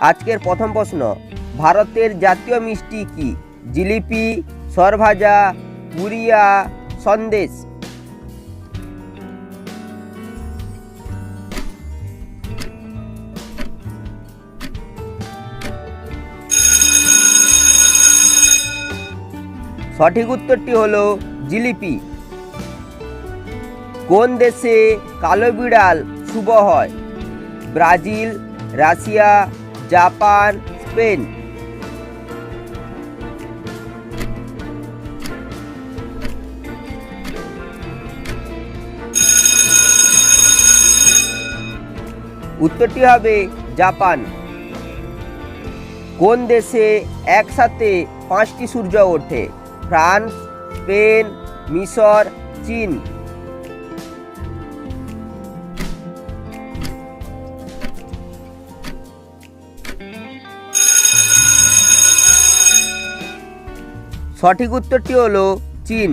আজকের প্রথম প্রশ্ন, ভারতের জাতীয় মিষ্টি কি? জিলিপি, সরভাজা পুরিয়া সন্দেশ। সঠিক উত্তরটি হলো জিলিপি। কোন দেশে কালো বিড়াল শুভ হয়? ব্রাজিল, রাশিয়া জাপান স্পেন উত্তরটি হবে জাপান। কোন দেশে একসাথে পাঁচটি সূর্য ওঠে? ফ্রান্স, স্পেন, মিশর, চীন। সঠিক উত্তরটি হলো চীন।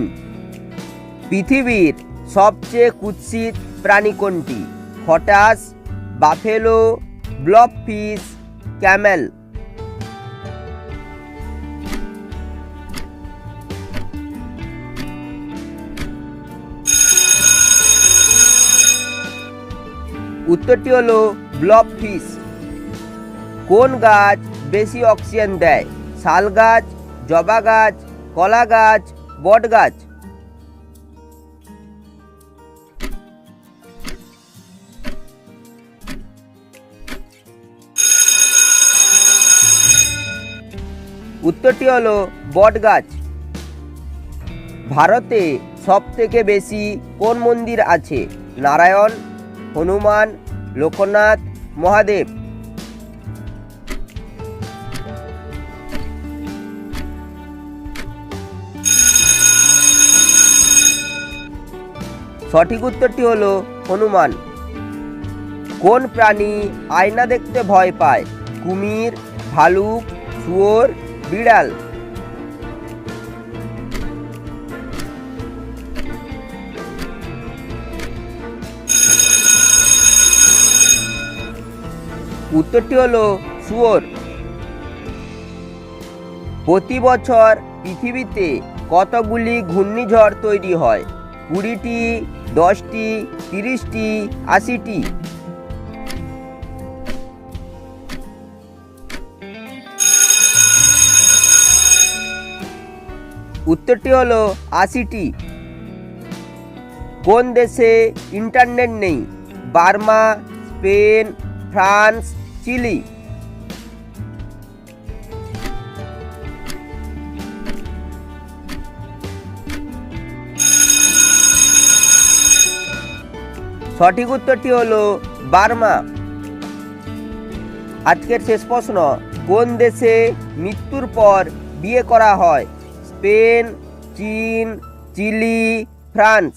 পৃথিবীর সবচেয়ে কুৎসিত প্রাণী কোনটি? হটাস বাফেলো ব্লব ফিশ ক্যামেল। উত্তরটি হলো ব্লব ফিশ কোন গাছ বেশি অক্সিজেন দেয়? শাল গাছ, জবা গাছ কলা গাছ বট গাছ উত্তরটি হলো বট গাছ ভারতে সব থেকে বেশি কোন মন্দির আছে? নারায়ণ, হনুমান, লোকনাথ, মহাদেব। সঠিক উত্তরটি হলো হনুমান। কোন প্রাণী আয়না দেখতে ভয় পায়? কুমির, ভালুক, শুয়োর, বিড়াল। উত্তরটি হলো শুয়োর। প্রতি বছর পৃথিবীতে কতগুলি ঘূর্ণিঝড় তৈরি হয়? কুড়িটি, দশটি, তিরিশটি, আশিটি। উত্তরটি হলো আশিটি। কোন দেশে ইন্টারনেট নেই? Burma, Spain, France, Chile. সঠিক উত্তরটি হলো বার্মা। আজকের শেষ প্রশ্ন, কোন দেশে মৃত্যুর পর বিয়ে করা হয়? স্পেন, চীন, চিলি, ফ্রান্স।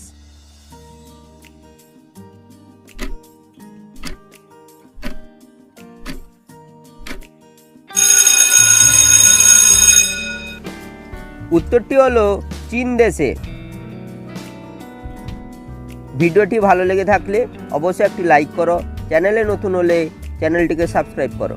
উত্তরটি হলো চীন দেশে। ভিডিওটি ভালো লেগে থাকলে অবশ্যই একটি লাইক করো চ্যানেলে নতুন হলে চ্যানেলটিকে সাবস্ক্রাইব করো